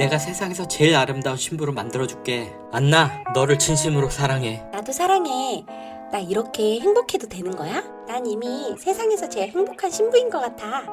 내가 세상에서 제일 아름다운 신부로 만들어줄게. 안나, 너를 진심으로 사랑해. 나도 사랑해. 나 이렇게 행복해도 되는 거야? 난 이미 세상에서 제일 행복한 신부인 것 같아.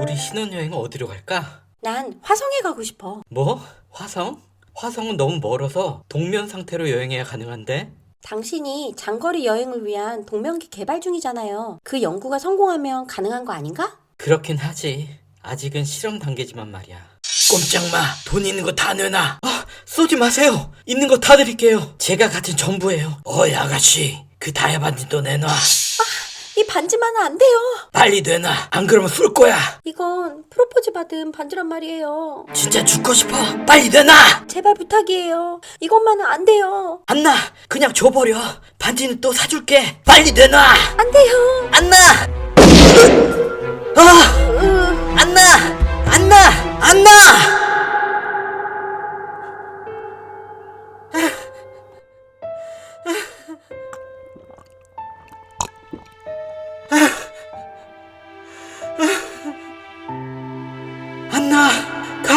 우리 신혼여행 어디로 갈까? 난 화성에 가고 싶어. 뭐? 화성? 화성은 너무 멀어서 동면 상태로 여행해야 가능한데? 당신이 장거리 여행을 위한 동명기 개발 중이잖아요. 그 연구가 성공하면 가능한 거 아닌가? 그렇긴 하지. 아직은 실험 단계지만 말이야. 꼼짝 마. 돈 있는 거 다 내놔. 아, 쏘지 마세요. 있는 거 다 드릴게요. 제가 같은 전부예요. 어이 아가씨. 그 다이아반지도 내놔. 이 반지만은 안 돼요. 빨리 내놔. 안 그러면 쏠 거야. 이건 프로포즈 받은 반지란 말이에요. 진짜 죽고 싶어. 빨리 내놔. 제발 부탁이에요. 이것만은 안 돼요. 안나. 그냥 줘버려. 반지는 또 사줄게. 빨리 내놔. 안 돼요. 안나. 아. 안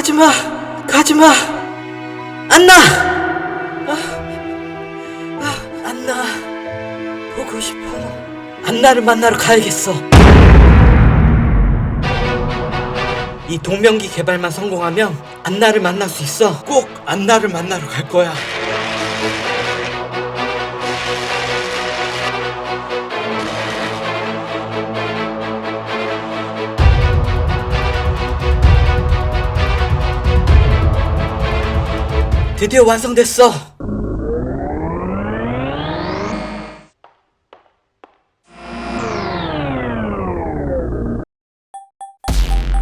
가지마 가지마. 안나! 아, 아, 안나. 보고 싶어. 안나를 만나러 가야겠어. 이 동명기 개발만 성공하면 안나를 만날 수 있어. 꼭 안나를 만나러 갈 거야 드디어 완성됐어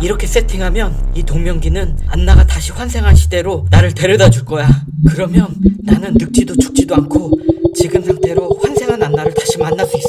이렇게 세팅하면 이 동명기는 안나가 다시 환생한 시대로 나를 데려다 줄 거야. 그러면 나는 늙지도 죽지도 않고 지금 상태로 환생한 안나를 다시 만날 수 있어.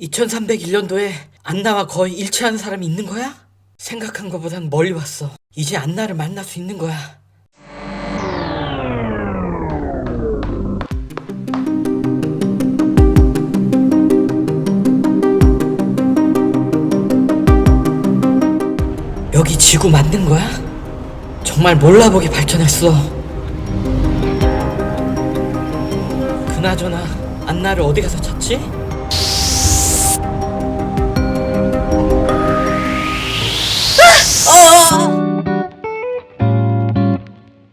2301년도에 안나와 거의 일치하는 사람이 있는 거야? 생각한 것보단 멀리 왔어. 이제 안나를 만날 수 있는 거야. 여기 지구 맞는 거야? 정말 몰라보게 발전했어. 그나저나 안나를 어디 가서 찾지?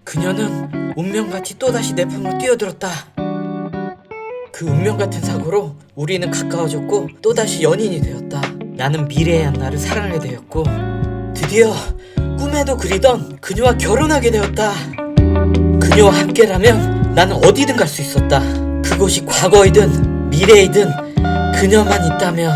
그녀는 운명같이 또다시 내 품으로 뛰어들었다. 그 운명 같은 사고로 우리는 가까워졌고 또다시 연인이 되었다. 나는 미래의 안나를 사랑하게 되었고 드디어 꿈에도 그리던 그녀와 결혼하게 되었다. 그녀와 함께라면 나는 어디든 갈 수 있었다. 그곳이 과거이든 미래이든 그녀만 있다면